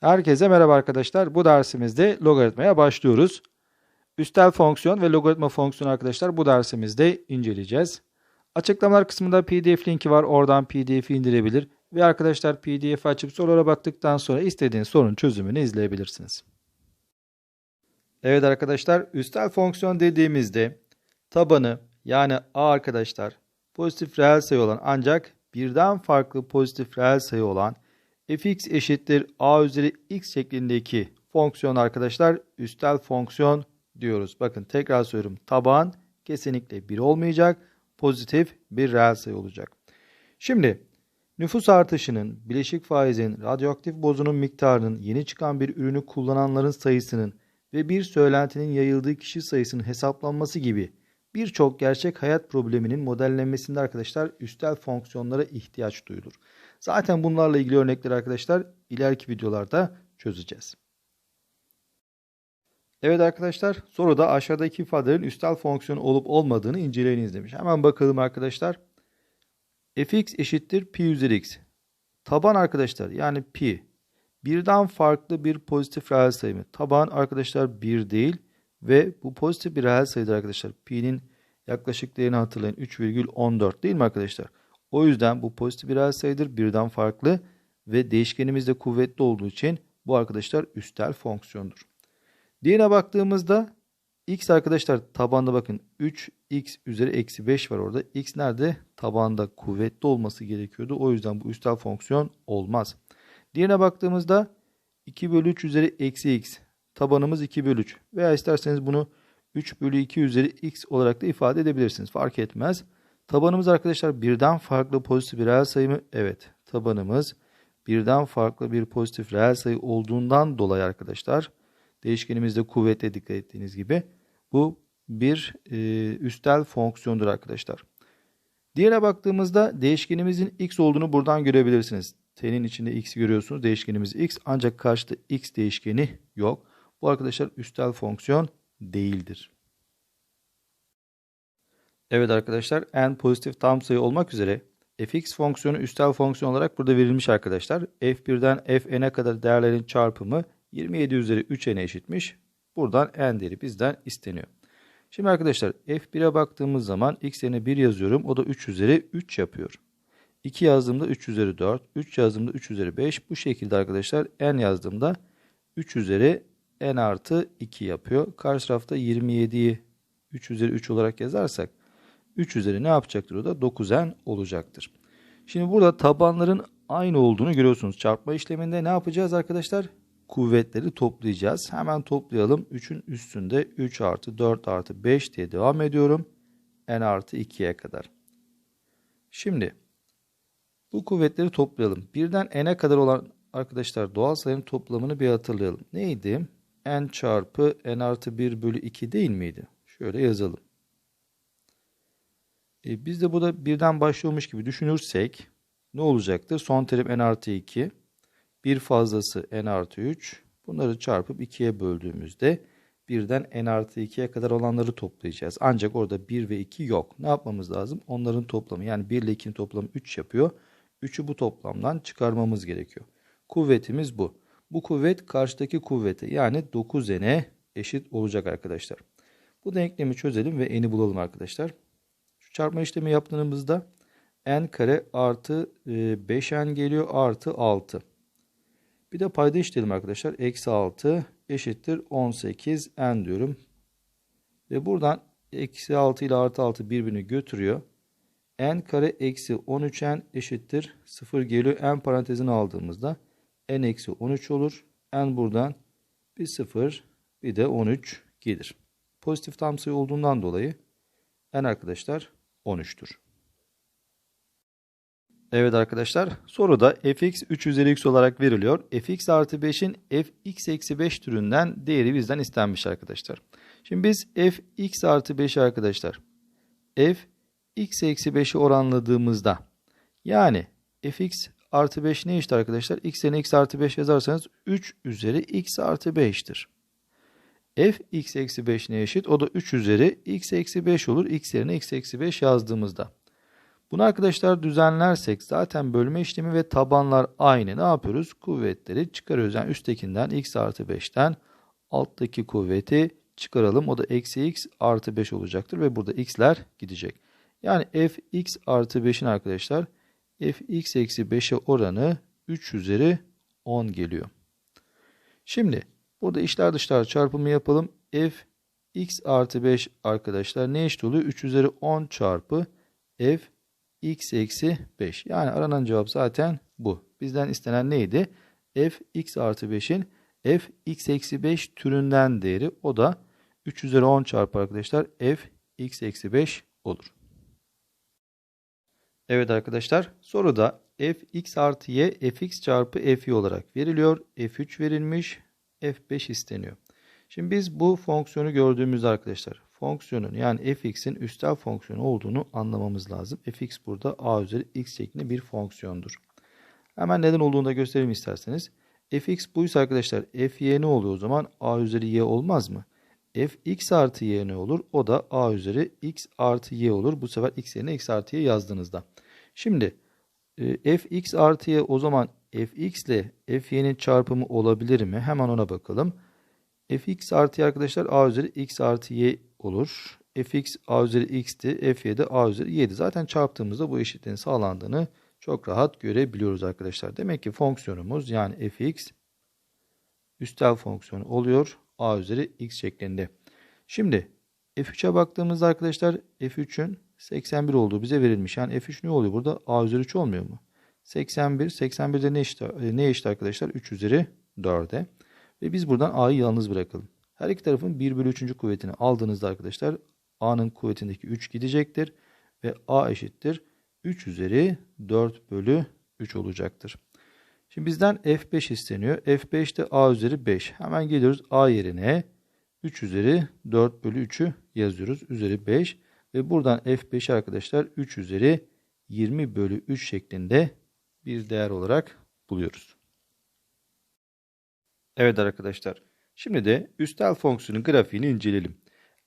Herkese merhaba arkadaşlar. Bu dersimizde logaritmaya başlıyoruz. Üstel fonksiyon ve logaritma fonksiyonu arkadaşlar bu dersimizde inceleyeceğiz. Açıklamalar kısmında pdf linki var. Oradan pdf'i indirebilir. Ve arkadaşlar pdf açıp sorulara baktıktan sonra istediğiniz sorunun çözümünü izleyebilirsiniz. Evet arkadaşlar üstel fonksiyon dediğimizde tabanı yani a arkadaşlar pozitif reel sayı olan ancak birden farklı pozitif reel sayı olan fx eşittir a üzeri x şeklindeki fonksiyon arkadaşlar üstel fonksiyon diyoruz. Bakın tekrar söylüyorum. Taban kesinlikle 1 olmayacak. Pozitif bir reel sayı olacak. Şimdi nüfus artışının, bileşik faizin, radyoaktif bozunun miktarının, yeni çıkan bir ürünü kullananların sayısının ve bir söylentinin yayıldığı kişi sayısının hesaplanması gibi birçok gerçek hayat probleminin modellenmesinde arkadaşlar üstel fonksiyonlara ihtiyaç duyulur. Zaten bunlarla ilgili örnekleri arkadaşlar ileriki videolarda çözeceğiz. Evet arkadaşlar soruda aşağıdaki ifadelerin üstel fonksiyon olup olmadığını inceleyiniz demiş. Hemen bakalım arkadaşlar. fx eşittir pi üzeri x. Taban arkadaşlar yani pi birden farklı bir pozitif reel sayı mı? Taban arkadaşlar 1 değil ve bu pozitif bir reel sayıdır arkadaşlar. Pi'nin yaklaşık değerini hatırlayın 3,14 değil mi arkadaşlar? O yüzden bu pozitif bir reel sayıdır birden farklı ve değişkenimiz de kuvvetli olduğu için bu arkadaşlar üstel fonksiyondur. Diğerine baktığımızda x arkadaşlar tabanda bakın 3x üzeri eksi 5 var orada. x nerede? Tabanda kuvvetli olması gerekiyordu. O yüzden bu üstel fonksiyon olmaz. Diğerine baktığımızda 2 bölü 3 üzeri eksi x. Tabanımız 2 bölü 3. Veya isterseniz bunu 3 bölü 2 üzeri x olarak da ifade edebilirsiniz. Fark etmez. Tabanımız arkadaşlar birden farklı pozitif bir reel sayı mı? Evet. Tabanımız birden farklı bir pozitif reel sayı olduğundan dolayı arkadaşlar değişkenimizde kuvvetle dikkat ettiğiniz gibi bu bir e, üstel fonksiyondur arkadaşlar. Diğerine baktığımızda değişkenimizin x olduğunu buradan görebilirsiniz. T'nin içinde x görüyorsunuz. Değişkenimiz x ancak karşıda x değişkeni yok. Bu arkadaşlar üstel fonksiyon değildir. Evet arkadaşlar n pozitif tam sayı olmak üzere fx fonksiyonu üstel fonksiyon olarak burada verilmiş arkadaşlar. f1'den fn'e kadar değerlerin çarpımı 27 üzeri 3n'e eşitmiş. Buradan n değeri bizden isteniyor. Şimdi arkadaşlar f1'e baktığımız zaman x yerine 1 yazıyorum. O da 3 üzeri 3 yapıyor. 2 yazdığımda 3 üzeri 4. 3 yazdığımda 3 üzeri 5. Bu şekilde arkadaşlar n yazdığımda 3 üzeri n artı 2 yapıyor. Karşı tarafta 27'yi 3 üzeri 3 olarak yazarsak 3 üzeri ne yapacaktır o da 9n olacaktır. Şimdi burada tabanların aynı olduğunu görüyorsunuz. Çarpma işleminde ne yapacağız arkadaşlar? Kuvvetleri toplayacağız. Hemen toplayalım. 3'ün üstünde 3 artı 4 artı 5 diye devam ediyorum. n artı 2'ye kadar. Şimdi bu kuvvetleri toplayalım. Birden n'e kadar olan arkadaşlar doğal sayının toplamını bir hatırlayalım. Neydi? n çarpı n artı 1 bölü 2 değil miydi? Şöyle yazalım. E, biz de bu da birden başlıyormuş gibi düşünürsek ne olacaktır? Son terim n artı 2. Bir fazlası n artı 3. Bunları çarpıp 2'ye böldüğümüzde birden n artı 2'ye kadar olanları toplayacağız. Ancak orada 1 ve 2 yok. Ne yapmamız lazım? Onların toplamı yani 1 ile 2'nin toplamı 3 yapıyor. 3'ü bu toplamdan çıkarmamız gerekiyor. Kuvvetimiz bu. Bu kuvvet karşıdaki kuvvete yani 9n'e eşit olacak arkadaşlar. Bu denklemi çözelim ve n'i bulalım arkadaşlar. Şu çarpma işlemi yaptığımızda n kare artı 5n geliyor artı 6. Bir de payda işleyelim arkadaşlar. Eksi 6 eşittir 18 n diyorum. Ve buradan eksi 6 ile artı 6 birbirini götürüyor. N kare eksi 13n eşittir 0 geliyor. n parantezini aldığımızda n eksi 13 olur. n buradan bir 0 bir de 13 gelir. Pozitif tam sayı olduğundan dolayı n arkadaşlar 13'tür. Evet arkadaşlar soruda fx 3 üzeri x olarak veriliyor. fx artı 5'in fx eksi 5 türünden değeri bizden istenmiş arkadaşlar. Şimdi biz fx artı 5 arkadaşlar f x eksi 5'i oranladığımızda yani fx artı 5 ne işte arkadaşlar? x yerine x artı 5 yazarsanız 3 üzeri x artı 5'tir. f x eksi 5 ne eşit? O da 3 üzeri x eksi 5 olur. x yerine x eksi 5 yazdığımızda. Bunu arkadaşlar düzenlersek zaten bölme işlemi ve tabanlar aynı. Ne yapıyoruz? Kuvvetleri çıkarıyoruz. Yani üsttekinden x artı 5'ten alttaki kuvveti çıkaralım. O da eksi x artı 5 olacaktır ve burada x'ler gidecek. Yani f x artı 5'in arkadaşlar f x eksi 5'e oranı 3 üzeri 10 geliyor. Şimdi burada içler dışlar çarpımı yapalım. f x artı 5 arkadaşlar ne eşit oluyor? 3 üzeri 10 çarpı f x eksi 5. Yani aranan cevap zaten bu. Bizden istenen neydi? f x artı 5'in f x eksi 5 türünden değeri. O da 3 üzeri 10 çarpı arkadaşlar f x eksi 5 olur. Evet arkadaşlar soruda f x artı y f x çarpı f y olarak veriliyor. f3 verilmiş f5 isteniyor. Şimdi biz bu fonksiyonu gördüğümüzde arkadaşlar fonksiyonun yani fx'in üstel fonksiyonu olduğunu anlamamız lazım. fx burada a üzeri x şeklinde bir fonksiyondur. Hemen neden olduğunu da göstereyim isterseniz. fx buysa arkadaşlar fy ne oluyor o zaman? a üzeri y olmaz mı? Fx artı y ne olur? O da a üzeri x artı y olur. Bu sefer x yerine x artı y yazdığınızda. Şimdi e, fx artı y o zaman fx ile fy'nin çarpımı olabilir mi? Hemen ona bakalım. fx artı y arkadaşlar a üzeri x artı y olur. fx a üzeri x'ti. fy de a üzeri y'di. Zaten çarptığımızda bu eşitliğin sağlandığını çok rahat görebiliyoruz arkadaşlar. Demek ki fonksiyonumuz yani fx üstel fonksiyonu oluyor. A üzeri x şeklinde. Şimdi f3'e baktığımızda arkadaşlar f3'ün 81 olduğu bize verilmiş. Yani f3 ne oluyor burada? a üzeri 3 olmuyor mu? 81. 81'de ne eşit, ne eşit arkadaşlar? 3 üzeri 4'e. Ve biz buradan a'yı yalnız bırakalım. Her iki tarafın 1 bölü 3. kuvvetini aldığınızda arkadaşlar a'nın kuvvetindeki 3 gidecektir. Ve a eşittir 3 üzeri 4 bölü 3 olacaktır. Şimdi bizden f5 isteniyor. f5 de a üzeri 5. Hemen geliyoruz a yerine 3 üzeri 4 bölü 3'ü yazıyoruz. Üzeri 5 ve buradan f5 arkadaşlar 3 üzeri 20 bölü 3 şeklinde bir değer olarak buluyoruz. Evet arkadaşlar. Şimdi de üstel fonksiyonun grafiğini inceleyelim.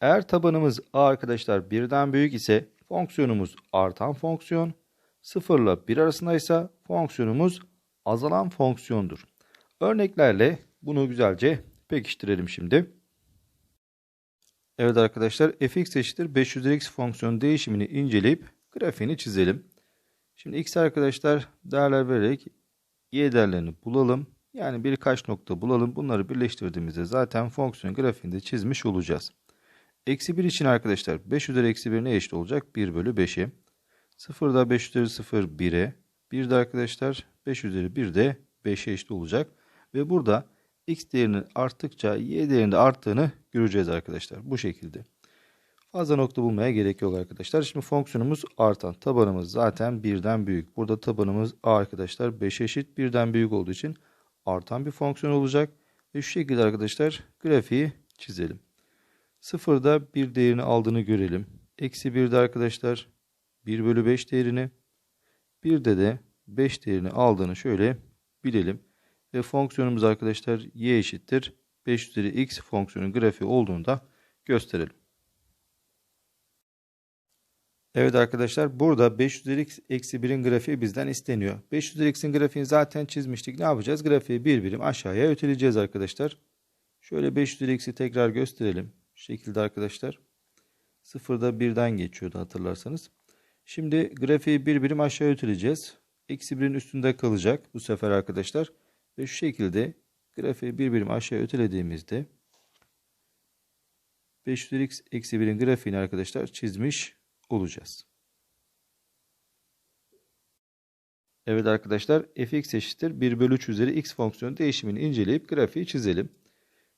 Eğer tabanımız a arkadaşlar birden büyük ise fonksiyonumuz artan fonksiyon, 0 ile 1 arasındaysa fonksiyonumuz azalan fonksiyondur. Örneklerle bunu güzelce pekiştirelim şimdi. Evet arkadaşlar fx eşittir 500 x fonksiyon değişimini inceleyip grafiğini çizelim. Şimdi x arkadaşlar değerler vererek y değerlerini bulalım. Yani birkaç nokta bulalım. Bunları birleştirdiğimizde zaten fonksiyon grafiğinde çizmiş olacağız. Eksi 1 için arkadaşlar 5 üzeri eksi 1 ne eşit olacak? 1 bölü 5'e. 0 da 5 üzeri 0 1'e. 1 de arkadaşlar 5 üzeri 1 de 5'e eşit olacak. Ve burada x değerinin arttıkça y değerinde arttığını göreceğiz arkadaşlar. Bu şekilde. Fazla nokta bulmaya gerek yok arkadaşlar. Şimdi fonksiyonumuz artan. Tabanımız zaten birden büyük. Burada tabanımız a arkadaşlar 5 eşit birden büyük olduğu için artan bir fonksiyon olacak. Ve şu şekilde arkadaşlar grafiği çizelim. Sıfırda bir değerini aldığını görelim. Eksi 1'de arkadaşlar 1 bölü 5 değerini. Bir de de 5 değerini aldığını şöyle bilelim. Ve fonksiyonumuz arkadaşlar y eşittir 5 üzeri x fonksiyonun grafiği olduğunu da gösterelim. Evet arkadaşlar burada 5 üzeri x eksi 1'in grafiği bizden isteniyor. 5 üzeri x'in grafiğini zaten çizmiştik. Ne yapacağız? Grafiği bir birim aşağıya öteleyeceğiz arkadaşlar. Şöyle 5 üzeri x'i tekrar gösterelim. Şu şekilde arkadaşlar. Sıfırda birden geçiyordu hatırlarsanız. Şimdi grafiği bir birim aşağı öteleyeceğiz. Eksi 1'in üstünde kalacak bu sefer arkadaşlar. Ve şu şekilde grafiği bir birim aşağı ötelediğimizde 5 üzeri x eksi 1'in grafiğini arkadaşlar çizmiş olacağız. Evet arkadaşlar fx eşittir 1 bölü 3 üzeri x fonksiyonu değişimini inceleyip grafiği çizelim.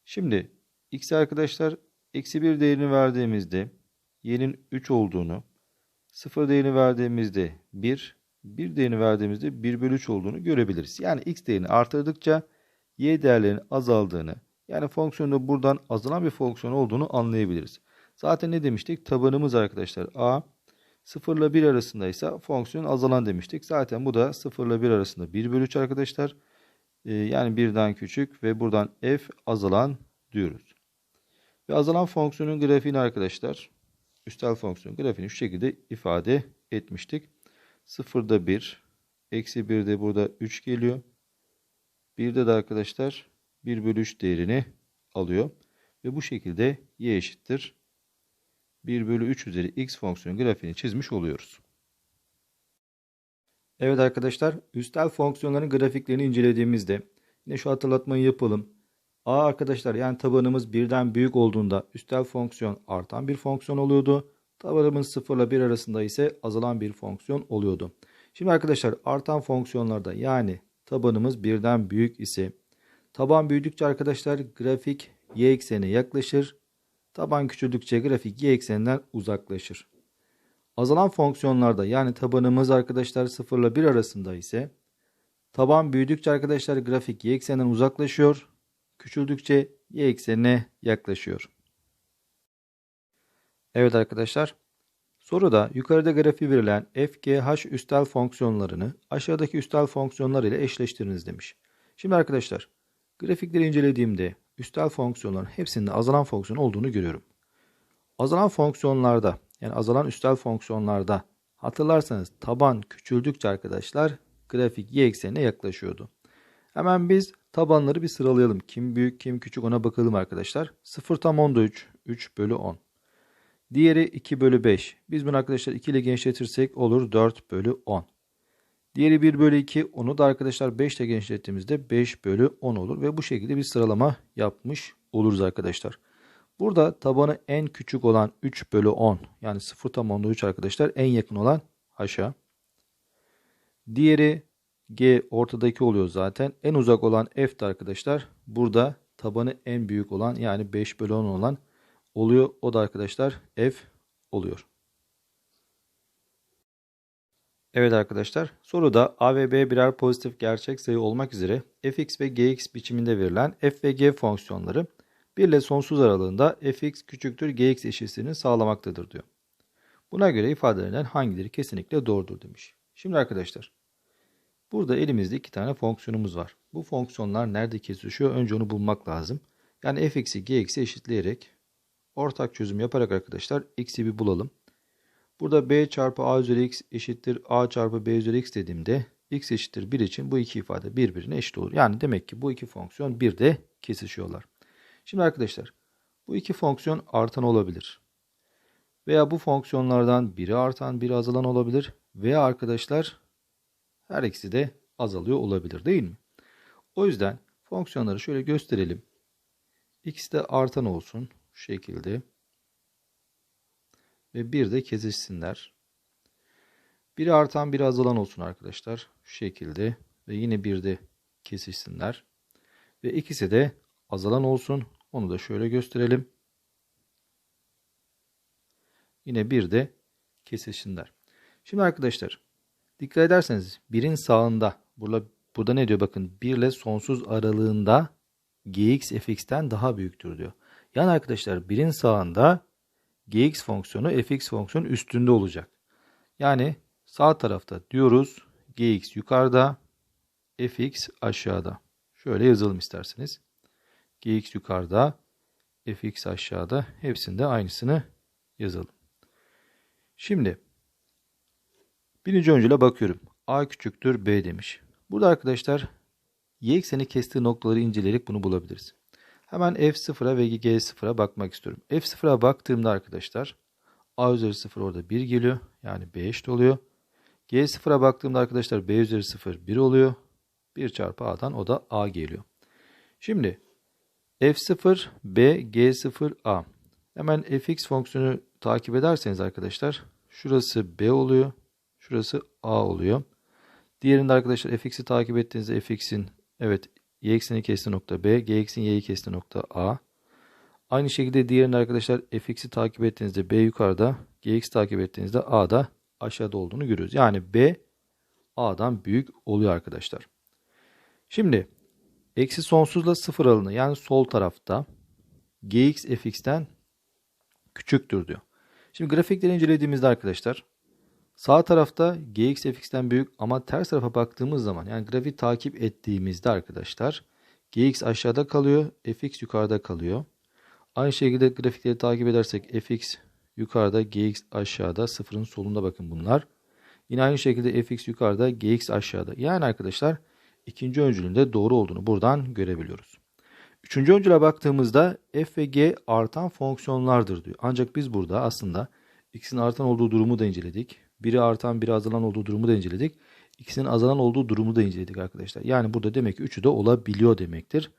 Şimdi x arkadaşlar eksi 1 değerini verdiğimizde y'nin 3 olduğunu 0 değerini verdiğimizde 1 1 değerini verdiğimizde 1 bölü 3 olduğunu görebiliriz. Yani x değerini artırdıkça y değerlerinin azaldığını yani fonksiyonda buradan azalan bir fonksiyon olduğunu anlayabiliriz. Zaten ne demiştik? Tabanımız arkadaşlar a 0 ile 1 arasındaysa fonksiyon azalan demiştik. Zaten bu da 0 ile 1 arasında 1 bölü 3 arkadaşlar. Ee, yani birden küçük ve buradan f azalan diyoruz. Ve azalan fonksiyonun grafiğini arkadaşlar üstel fonksiyon grafiğini şu şekilde ifade etmiştik. 0'da 1, eksi 1'de burada 3 geliyor. 1'de de arkadaşlar 1 bölü 3 değerini alıyor. Ve bu şekilde y eşittir 1 bölü 3 üzeri x fonksiyon grafiğini çizmiş oluyoruz. Evet arkadaşlar, üstel fonksiyonların grafiklerini incelediğimizde yine şu hatırlatmayı yapalım. A arkadaşlar yani tabanımız birden büyük olduğunda üstel fonksiyon artan bir fonksiyon oluyordu. Tabanımız 0 ile 1 arasında ise azalan bir fonksiyon oluyordu. Şimdi arkadaşlar artan fonksiyonlarda yani tabanımız birden büyük ise taban büyüdükçe arkadaşlar grafik y eksenine yaklaşır. Taban küçüldükçe grafik y ekseninden uzaklaşır. Azalan fonksiyonlarda yani tabanımız arkadaşlar 0 ile 1 arasında ise taban büyüdükçe arkadaşlar grafik y ekseninden uzaklaşıyor. Küçüldükçe y eksenine yaklaşıyor. Evet arkadaşlar. Soruda yukarıda grafiği verilen f, üstel fonksiyonlarını aşağıdaki üstel fonksiyonlar ile eşleştiriniz demiş. Şimdi arkadaşlar grafikleri incelediğimde üstel fonksiyonların hepsinde azalan fonksiyon olduğunu görüyorum. Azalan fonksiyonlarda yani azalan üstel fonksiyonlarda hatırlarsanız taban küçüldükçe arkadaşlar grafik y eksenine yaklaşıyordu. Hemen biz tabanları bir sıralayalım. Kim büyük kim küçük ona bakalım arkadaşlar. 0 tam 10'da 3. 3 bölü 10. Diğeri 2 bölü 5. Biz bunu arkadaşlar 2 ile genişletirsek olur 4 bölü 10. Diğeri 1 bölü 2. Onu da arkadaşlar 5 ile genişlettiğimizde 5 bölü 10 olur. Ve bu şekilde bir sıralama yapmış oluruz arkadaşlar. Burada tabanı en küçük olan 3 bölü 10 yani 0 tam 10'da 3 arkadaşlar en yakın olan aşağı. Diğeri G ortadaki oluyor zaten. En uzak olan F arkadaşlar burada tabanı en büyük olan yani 5 bölü 10 olan oluyor. O da arkadaşlar F oluyor. Evet arkadaşlar soruda A ve B birer pozitif gerçek sayı olmak üzere fx ve gx biçiminde verilen f ve g fonksiyonları 1 ile sonsuz aralığında fx küçüktür gx eşitsizliğini sağlamaktadır diyor. Buna göre ifadelerinden hangileri kesinlikle doğrudur demiş. Şimdi arkadaşlar burada elimizde iki tane fonksiyonumuz var. Bu fonksiyonlar nerede kesişiyor önce onu bulmak lazım. Yani fx'i gx'i eşitleyerek ortak çözüm yaparak arkadaşlar x'i bir bulalım. Burada b çarpı a üzeri x eşittir a çarpı b üzeri x dediğimde x eşittir 1 için bu iki ifade birbirine eşit olur. Yani demek ki bu iki fonksiyon bir de kesişiyorlar. Şimdi arkadaşlar bu iki fonksiyon artan olabilir. Veya bu fonksiyonlardan biri artan biri azalan olabilir. Veya arkadaşlar her ikisi de azalıyor olabilir değil mi? O yüzden fonksiyonları şöyle gösterelim. X de artan olsun şekilde. Ve bir de kesişsinler. Biri artan biri azalan olsun arkadaşlar. Şu şekilde. Ve yine bir de kesişsinler. Ve ikisi de azalan olsun. Onu da şöyle gösterelim. Yine bir de kesişsinler. Şimdi arkadaşlar dikkat ederseniz birin sağında burada, burada ne diyor bakın 1 ile sonsuz aralığında gx fx'ten daha büyüktür diyor. Yani arkadaşlar birin sağında gx fonksiyonu fx fonksiyonu üstünde olacak. Yani sağ tarafta diyoruz gx yukarıda fx aşağıda. Şöyle yazalım isterseniz gx yukarıda, fx aşağıda. Hepsinde aynısını yazalım. Şimdi birinci öncüle bakıyorum. a küçüktür b demiş. Burada arkadaşlar y ekseni kestiği noktaları inceleyerek bunu bulabiliriz. Hemen f0'a ve g0'a bakmak istiyorum. f0'a baktığımda arkadaşlar a üzeri 0 orada 1 geliyor. Yani b eşit oluyor. g0'a baktığımda arkadaşlar b üzeri 0 1 oluyor. 1 çarpı a'dan o da a geliyor. Şimdi F0 B G0 A. Hemen fx fonksiyonu takip ederseniz arkadaşlar şurası B oluyor. Şurası A oluyor. Diğerinde arkadaşlar fx'i takip ettiğinizde fx'in evet y ekseni kestiği nokta B, g eksen y'yi kestiği nokta A. Aynı şekilde diğerinde arkadaşlar fx'i takip ettiğinizde B yukarıda, gx takip ettiğinizde A da aşağıda olduğunu görüyoruz. Yani B A'dan büyük oluyor arkadaşlar. Şimdi Eksi sonsuzla sıfır aralığında yani sol tarafta gx fx'ten küçüktür diyor. Şimdi grafikleri incelediğimizde arkadaşlar sağ tarafta gx fx'ten büyük ama ters tarafa baktığımız zaman yani grafik takip ettiğimizde arkadaşlar gx aşağıda kalıyor fx yukarıda kalıyor. Aynı şekilde grafikleri takip edersek fx yukarıda gx aşağıda sıfırın solunda bakın bunlar. Yine aynı şekilde fx yukarıda gx aşağıda. Yani arkadaşlar ikinci öncülün de doğru olduğunu buradan görebiliyoruz. Üçüncü öncüle baktığımızda f ve g artan fonksiyonlardır diyor. Ancak biz burada aslında x'in artan olduğu durumu da inceledik. Biri artan biri azalan olduğu durumu da inceledik. İkisinin azalan olduğu durumu da inceledik arkadaşlar. Yani burada demek ki üçü de olabiliyor demektir.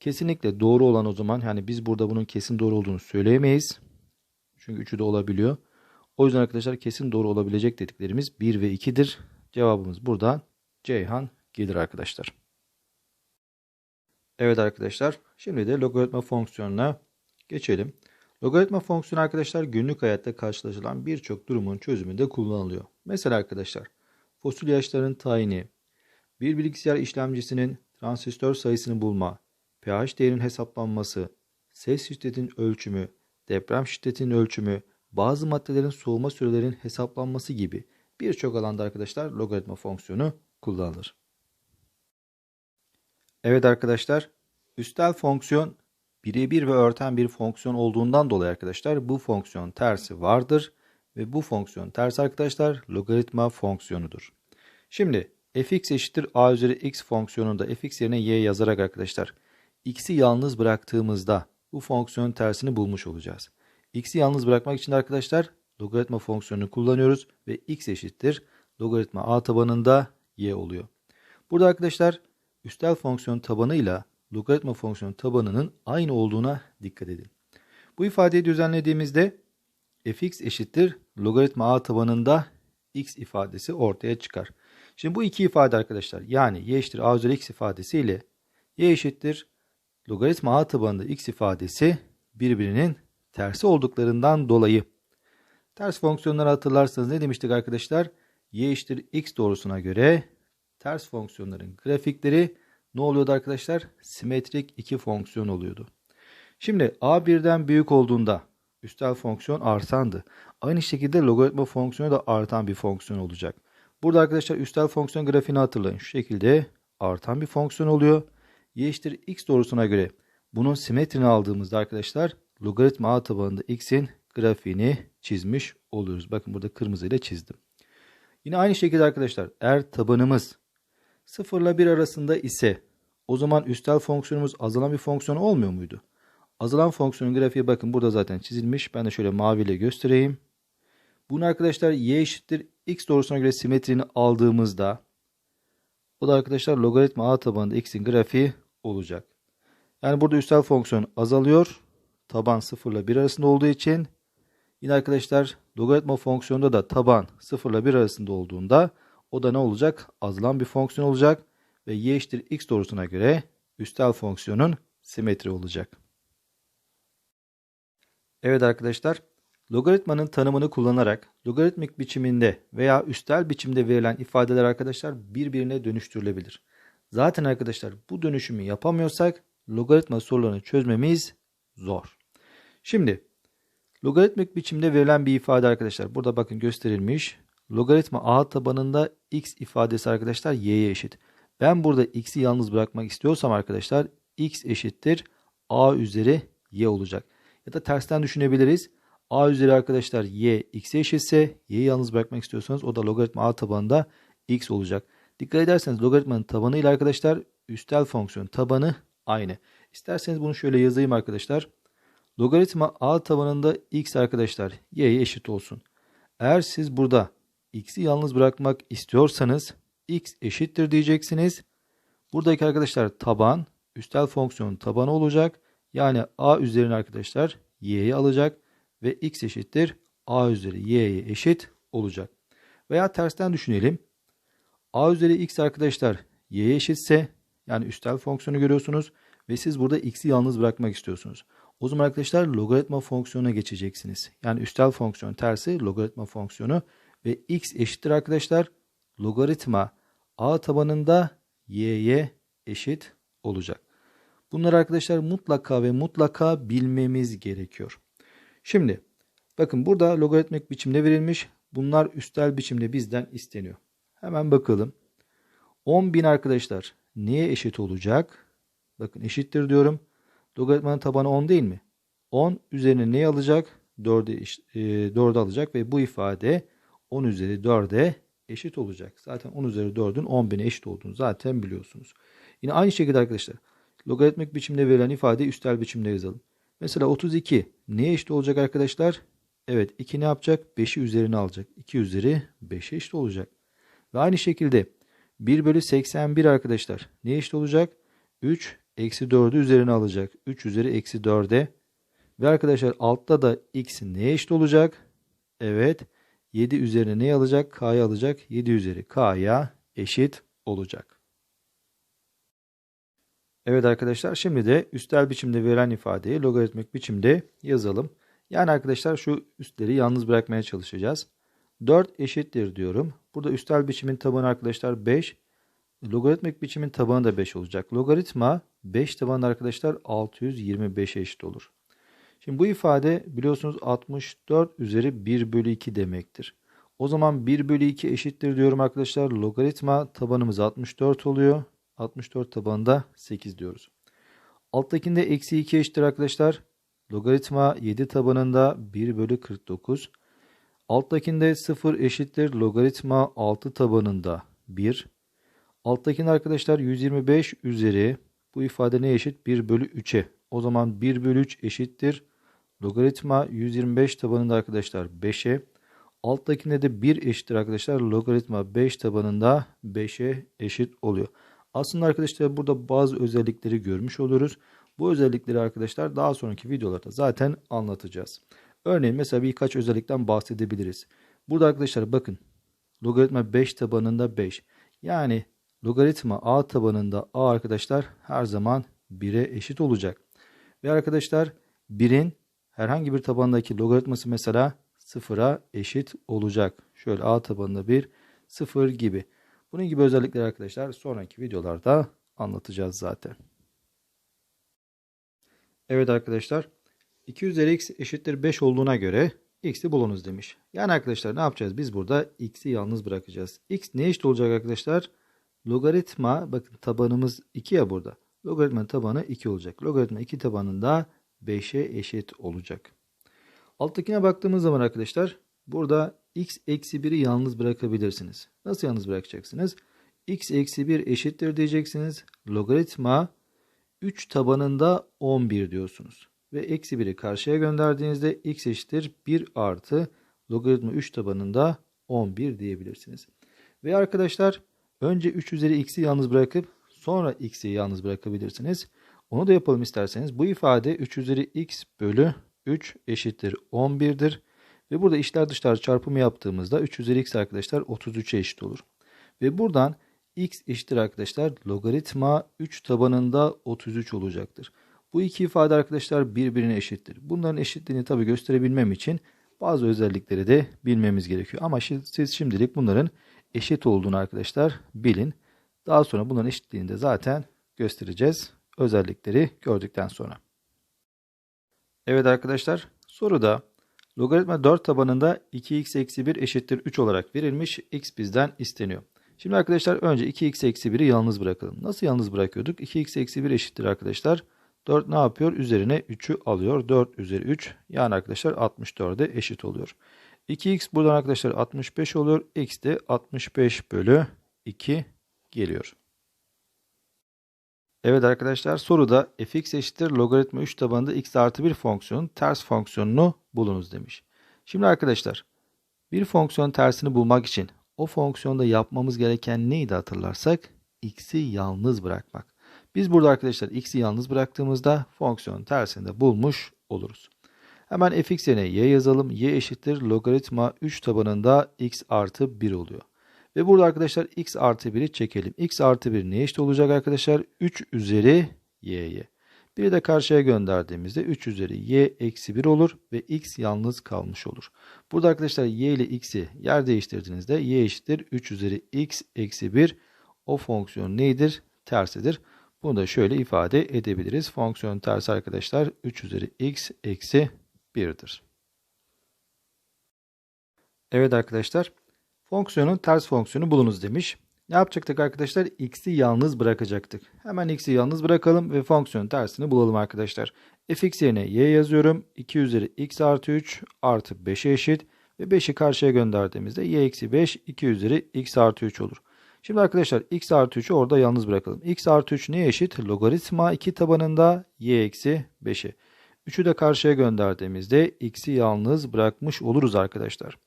Kesinlikle doğru olan o zaman yani biz burada bunun kesin doğru olduğunu söyleyemeyiz. Çünkü üçü de olabiliyor. O yüzden arkadaşlar kesin doğru olabilecek dediklerimiz 1 ve 2'dir. Cevabımız buradan Ceyhan gelir arkadaşlar. Evet arkadaşlar şimdi de logaritma fonksiyonuna geçelim. Logaritma fonksiyonu arkadaşlar günlük hayatta karşılaşılan birçok durumun çözümünde kullanılıyor. Mesela arkadaşlar fosil yaşların tayini, bir bilgisayar işlemcisinin transistör sayısını bulma, pH değerinin hesaplanması, ses şiddetinin ölçümü, deprem şiddetinin ölçümü, bazı maddelerin soğuma sürelerinin hesaplanması gibi birçok alanda arkadaşlar logaritma fonksiyonu kullanılır. Evet arkadaşlar, üstel fonksiyon birebir ve örten bir fonksiyon olduğundan dolayı arkadaşlar bu fonksiyon tersi vardır ve bu fonksiyon tersi arkadaşlar logaritma fonksiyonudur. Şimdi fx eşittir a üzeri x fonksiyonunda fx yerine y yazarak arkadaşlar x'i yalnız bıraktığımızda bu fonksiyonun tersini bulmuş olacağız. x'i yalnız bırakmak için de arkadaşlar logaritma fonksiyonunu kullanıyoruz ve x eşittir logaritma a tabanında y oluyor. Burada arkadaşlar üstel fonksiyon tabanıyla logaritma fonksiyon tabanının aynı olduğuna dikkat edin. Bu ifadeyi düzenlediğimizde fx eşittir logaritma a tabanında x ifadesi ortaya çıkar. Şimdi bu iki ifade arkadaşlar yani y eşittir a üzeri x ifadesi ile y eşittir logaritma a tabanında x ifadesi birbirinin tersi olduklarından dolayı. Ters fonksiyonları hatırlarsanız ne demiştik arkadaşlar? y eşittir x doğrusuna göre ters fonksiyonların grafikleri ne oluyordu arkadaşlar? Simetrik iki fonksiyon oluyordu. Şimdi a birden büyük olduğunda üstel fonksiyon artandı. Aynı şekilde logaritma fonksiyonu da artan bir fonksiyon olacak. Burada arkadaşlar üstel fonksiyon grafiğini hatırlayın. Şu şekilde artan bir fonksiyon oluyor. y eşittir x doğrusuna göre bunun simetrini aldığımızda arkadaşlar logaritma a tabanında x'in grafiğini çizmiş oluyoruz. Bakın burada kırmızı ile çizdim. Yine aynı şekilde arkadaşlar eğer tabanımız 0 ile 1 arasında ise o zaman üstel fonksiyonumuz azalan bir fonksiyon olmuyor muydu? Azalan fonksiyonun grafiği bakın burada zaten çizilmiş. Ben de şöyle maviyle göstereyim. Bunu arkadaşlar y eşittir x doğrusuna göre simetrini aldığımızda o da arkadaşlar logaritma a tabanında x'in grafiği olacak. Yani burada üstel fonksiyon azalıyor. Taban 0 ile 1 arasında olduğu için yine arkadaşlar logaritma fonksiyonunda da taban 0 ile 1 arasında olduğunda o da ne olacak? Azalan bir fonksiyon olacak ve y eşittir x doğrusuna göre üstel fonksiyonun simetri olacak. Evet arkadaşlar, logaritmanın tanımını kullanarak logaritmik biçiminde veya üstel biçimde verilen ifadeler arkadaşlar birbirine dönüştürülebilir. Zaten arkadaşlar bu dönüşümü yapamıyorsak logaritma sorularını çözmemiz zor. Şimdi logaritmik biçimde verilen bir ifade arkadaşlar burada bakın gösterilmiş. Logaritma a tabanında x ifadesi arkadaşlar y'ye eşit. Ben burada x'i yalnız bırakmak istiyorsam arkadaşlar x eşittir a üzeri y olacak. Ya da tersten düşünebiliriz. a üzeri arkadaşlar y x'e eşitse y'yi yalnız bırakmak istiyorsanız o da logaritma a tabanında x olacak. Dikkat ederseniz logaritmanın tabanı ile arkadaşlar üstel fonksiyon tabanı aynı. İsterseniz bunu şöyle yazayım arkadaşlar. Logaritma a tabanında x arkadaşlar y'ye eşit olsun. Eğer siz burada x'i yalnız bırakmak istiyorsanız x eşittir diyeceksiniz. Buradaki arkadaşlar taban üstel fonksiyonun tabanı olacak. Yani a üzerine arkadaşlar y'yi alacak ve x eşittir a üzeri y'ye eşit olacak. Veya tersten düşünelim. a üzeri x arkadaşlar y'ye eşitse yani üstel fonksiyonu görüyorsunuz ve siz burada x'i yalnız bırakmak istiyorsunuz. O zaman arkadaşlar logaritma fonksiyonuna geçeceksiniz. Yani üstel fonksiyon tersi logaritma fonksiyonu ve x eşittir arkadaşlar logaritma a tabanında y'ye eşit olacak. Bunları arkadaşlar mutlaka ve mutlaka bilmemiz gerekiyor. Şimdi bakın burada logaritmik biçimde verilmiş. Bunlar üstel biçimde bizden isteniyor. Hemen bakalım. 10.000 arkadaşlar neye eşit olacak? Bakın eşittir diyorum. Logaritmanın tabanı 10 değil mi? 10 üzerine ne alacak? 4'ü eş- e, 4'ü alacak ve bu ifade 10 üzeri 4'e eşit olacak. Zaten 10 üzeri 4'ün 10.000'e eşit olduğunu zaten biliyorsunuz. Yine aynı şekilde arkadaşlar logaritmik biçimde verilen ifadeyi üstel biçimde yazalım. Mesela 32 neye eşit olacak arkadaşlar? Evet 2 ne yapacak? 5'i üzerine alacak. 2 üzeri 5'e eşit olacak. Ve aynı şekilde 1 bölü 81 arkadaşlar neye eşit olacak? 3 eksi 4'ü üzerine alacak. 3 üzeri eksi 4'e. Ve arkadaşlar altta da x neye eşit olacak? Evet 7 üzerine neyi alacak? K'yı alacak. 7 üzeri K'ya eşit olacak. Evet arkadaşlar şimdi de üstel biçimde verilen ifadeyi logaritmik biçimde yazalım. Yani arkadaşlar şu üstleri yalnız bırakmaya çalışacağız. 4 eşittir diyorum. Burada üstel biçimin tabanı arkadaşlar 5. Logaritmik biçimin tabanı da 5 olacak. Logaritma 5 tabanı arkadaşlar 625'e eşit olur. Şimdi bu ifade biliyorsunuz 64 üzeri 1 bölü 2 demektir. O zaman 1 bölü 2 eşittir diyorum arkadaşlar. Logaritma tabanımız 64 oluyor. 64 tabanında 8 diyoruz. Alttakinde eksi 2 eşittir arkadaşlar. Logaritma 7 tabanında 1 bölü 49. Alttakinde 0 eşittir. Logaritma 6 tabanında 1. Alttakinde arkadaşlar 125 üzeri bu ifade ne eşit? 1 bölü 3'e. O zaman 1 bölü 3 eşittir. Logaritma 125 tabanında arkadaşlar 5'e. Alttakinde de 1 eşittir arkadaşlar. Logaritma 5 tabanında 5'e eşit oluyor. Aslında arkadaşlar burada bazı özellikleri görmüş oluyoruz. Bu özellikleri arkadaşlar daha sonraki videolarda zaten anlatacağız. Örneğin mesela birkaç özellikten bahsedebiliriz. Burada arkadaşlar bakın logaritma 5 tabanında 5. Yani logaritma a tabanında a arkadaşlar her zaman 1'e eşit olacak. Ve arkadaşlar 1'in herhangi bir tabandaki logaritması mesela 0'a eşit olacak. Şöyle a tabanında 1, 0 gibi. Bunun gibi özellikleri arkadaşlar sonraki videolarda anlatacağız zaten. Evet arkadaşlar 2 üzeri x eşittir 5 olduğuna göre x'i bulunuz demiş. Yani arkadaşlar ne yapacağız? Biz burada x'i yalnız bırakacağız. x ne eşit olacak arkadaşlar? Logaritma bakın tabanımız 2 ya burada. Logaritmanın tabanı 2 olacak. Logaritma 2 tabanında 5'e eşit olacak. Alttakine baktığımız zaman arkadaşlar burada x eksi 1'i yalnız bırakabilirsiniz. Nasıl yalnız bırakacaksınız? x eksi 1 eşittir diyeceksiniz. Logaritma 3 tabanında 11 diyorsunuz. Ve eksi 1'i karşıya gönderdiğinizde x eşittir 1 artı logaritma 3 tabanında 11 diyebilirsiniz. Ve arkadaşlar önce 3 üzeri x'i yalnız bırakıp sonra x'i yalnız bırakabilirsiniz. Onu da yapalım isterseniz. Bu ifade 3 üzeri x bölü 3 eşittir 11'dir. Ve burada içler dışlar çarpımı yaptığımızda 3 üzeri x arkadaşlar 33'e eşit olur. Ve buradan x eşittir arkadaşlar logaritma 3 tabanında 33 olacaktır. Bu iki ifade arkadaşlar birbirine eşittir. Bunların eşitliğini tabi gösterebilmem için bazı özellikleri de bilmemiz gerekiyor. Ama siz şimdilik bunların eşit olduğunu arkadaşlar bilin. Daha sonra bunların eşitliğini de zaten göstereceğiz özellikleri gördükten sonra. Evet arkadaşlar soruda logaritma 4 tabanında 2x eksi 1 eşittir 3 olarak verilmiş x bizden isteniyor. Şimdi arkadaşlar önce 2x eksi 1'i yalnız bırakalım. Nasıl yalnız bırakıyorduk? 2x eksi 1 eşittir arkadaşlar. 4 ne yapıyor? Üzerine 3'ü alıyor. 4 üzeri 3 yani arkadaşlar 64'e eşit oluyor. 2x buradan arkadaşlar 65 oluyor. x de 65 bölü 2 geliyor. Evet arkadaşlar soruda fx eşittir logaritma 3 tabanında x artı bir fonksiyonun ters fonksiyonunu bulunuz demiş. Şimdi arkadaşlar bir fonksiyon tersini bulmak için o fonksiyonda yapmamız gereken neydi hatırlarsak? x'i yalnız bırakmak. Biz burada arkadaşlar x'i yalnız bıraktığımızda fonksiyonun tersini de bulmuş oluruz. Hemen fx yerine y yazalım. y eşittir logaritma 3 tabanında x artı 1 oluyor. Ve burada arkadaşlar x artı 1'i çekelim. x artı 1 neye eşit olacak arkadaşlar? 3 üzeri y'ye. Biri de karşıya gönderdiğimizde 3 üzeri y eksi 1 olur ve x yalnız kalmış olur. Burada arkadaşlar y ile x'i yer değiştirdiğinizde y eşittir 3 üzeri x eksi 1. O fonksiyon neydir? Tersidir. Bunu da şöyle ifade edebiliriz. Fonksiyon tersi arkadaşlar 3 üzeri x eksi 1'dir. Evet arkadaşlar fonksiyonun ters fonksiyonu bulunuz demiş. Ne yapacaktık arkadaşlar? X'i yalnız bırakacaktık. Hemen x'i yalnız bırakalım ve fonksiyonun tersini bulalım arkadaşlar. fx yerine y yazıyorum. 2 üzeri x artı 3 artı 5'e eşit. Ve 5'i karşıya gönderdiğimizde y eksi 5 2 üzeri x artı 3 olur. Şimdi arkadaşlar x artı 3'ü orada yalnız bırakalım. x artı 3 neye eşit? Logaritma 2 tabanında y eksi 5'e. 3'ü de karşıya gönderdiğimizde x'i yalnız bırakmış oluruz arkadaşlar.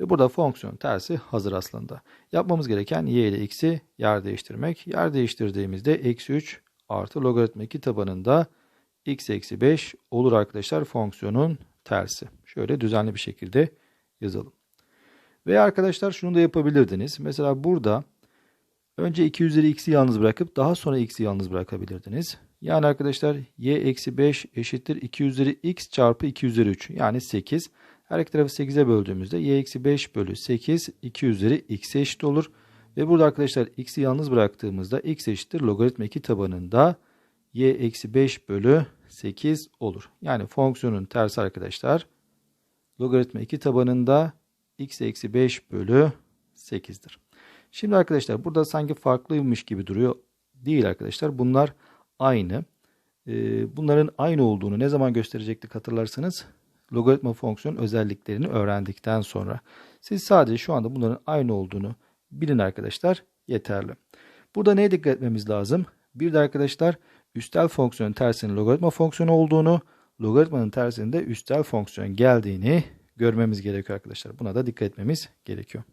Ve burada fonksiyon tersi hazır aslında. Yapmamız gereken y ile x'i yer değiştirmek. Yer değiştirdiğimizde eksi 3 artı logaritma 2 tabanında x eksi 5 olur arkadaşlar fonksiyonun tersi. Şöyle düzenli bir şekilde yazalım. Ve arkadaşlar şunu da yapabilirdiniz. Mesela burada önce 2 üzeri x'i yalnız bırakıp daha sonra x'i yalnız bırakabilirdiniz. Yani arkadaşlar y eksi 5 eşittir 2 üzeri x çarpı 2 üzeri 3 yani 8. Her iki tarafı 8'e böldüğümüzde y eksi 5 bölü 8 2 üzeri x'e eşit olur. Ve burada arkadaşlar x'i yalnız bıraktığımızda x eşittir logaritma 2 tabanında y eksi 5 bölü 8 olur. Yani fonksiyonun tersi arkadaşlar logaritma 2 tabanında x eksi 5 bölü 8'dir. Şimdi arkadaşlar burada sanki farklıymış gibi duruyor. Değil arkadaşlar. Bunlar aynı. Ee, bunların aynı olduğunu ne zaman gösterecektik hatırlarsanız logaritma fonksiyon özelliklerini öğrendikten sonra. Siz sadece şu anda bunların aynı olduğunu bilin arkadaşlar yeterli. Burada neye dikkat etmemiz lazım? Bir de arkadaşlar üstel fonksiyonun tersinin logaritma fonksiyonu olduğunu, logaritmanın tersinde üstel fonksiyon geldiğini görmemiz gerekiyor arkadaşlar. Buna da dikkat etmemiz gerekiyor.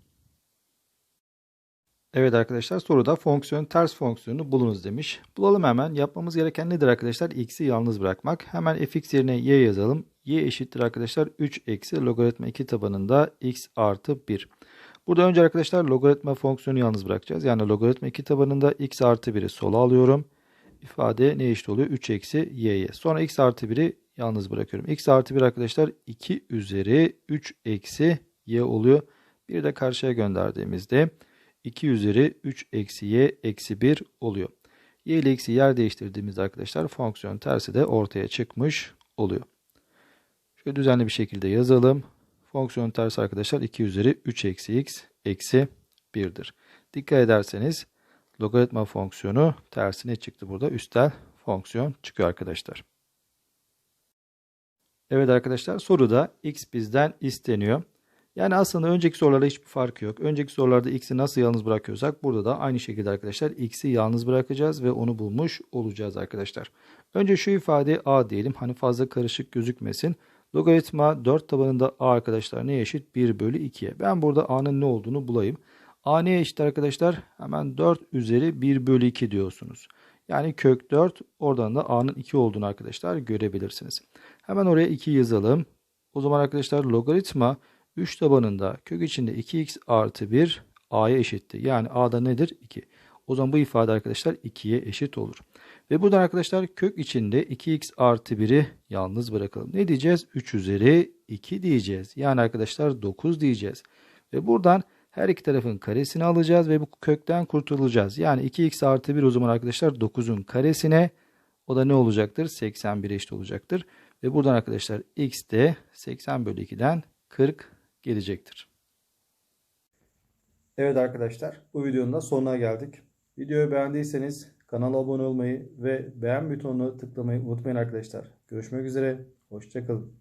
Evet arkadaşlar soruda fonksiyon ters fonksiyonu bulunuz demiş. Bulalım hemen. Yapmamız gereken nedir arkadaşlar? X'i yalnız bırakmak. Hemen fx yerine y yazalım. Y eşittir arkadaşlar 3 eksi logaritma 2 tabanında x artı 1. Burada önce arkadaşlar logaritma fonksiyonu yalnız bırakacağız. Yani logaritma 2 tabanında x artı 1'i sola alıyorum. İfade ne eşit oluyor? 3 eksi y'ye. Sonra x artı 1'i yalnız bırakıyorum. x artı 1 arkadaşlar 2 üzeri 3 eksi y oluyor. Bir de karşıya gönderdiğimizde 2 üzeri 3 eksi y eksi 1 oluyor. y ile x'i yer değiştirdiğimizde arkadaşlar fonksiyon tersi de ortaya çıkmış oluyor. Şöyle düzenli bir şekilde yazalım. Fonksiyon tersi arkadaşlar 2 üzeri 3 eksi x eksi 1'dir. Dikkat ederseniz logaritma fonksiyonu tersine çıktı burada. Üstel fonksiyon çıkıyor arkadaşlar. Evet arkadaşlar soruda x bizden isteniyor. Yani aslında önceki sorularda hiçbir farkı yok. Önceki sorularda x'i nasıl yalnız bırakıyorsak burada da aynı şekilde arkadaşlar x'i yalnız bırakacağız ve onu bulmuş olacağız arkadaşlar. Önce şu ifade a diyelim. Hani fazla karışık gözükmesin. Logaritma 4 tabanında a arkadaşlar neye eşit? 1 bölü 2'ye. Ben burada a'nın ne olduğunu bulayım. a neye eşit arkadaşlar? Hemen 4 üzeri 1 bölü 2 diyorsunuz. Yani kök 4 oradan da a'nın 2 olduğunu arkadaşlar görebilirsiniz. Hemen oraya 2 yazalım. O zaman arkadaşlar logaritma 3 tabanında kök içinde 2x artı 1 a'ya eşitti. Yani a'da nedir? 2. O zaman bu ifade arkadaşlar 2'ye eşit olur. Ve buradan arkadaşlar kök içinde 2x artı 1'i yalnız bırakalım. Ne diyeceğiz? 3 üzeri 2 diyeceğiz. Yani arkadaşlar 9 diyeceğiz. Ve buradan her iki tarafın karesini alacağız ve bu kökten kurtulacağız. Yani 2x artı 1 o zaman arkadaşlar 9'un karesine o da ne olacaktır? 81 eşit olacaktır. Ve buradan arkadaşlar x de 80 bölü 2'den 40 gelecektir. Evet arkadaşlar bu videonun da sonuna geldik. Videoyu beğendiyseniz kanala abone olmayı ve beğen butonuna tıklamayı unutmayın arkadaşlar. Görüşmek üzere. Hoşçakalın.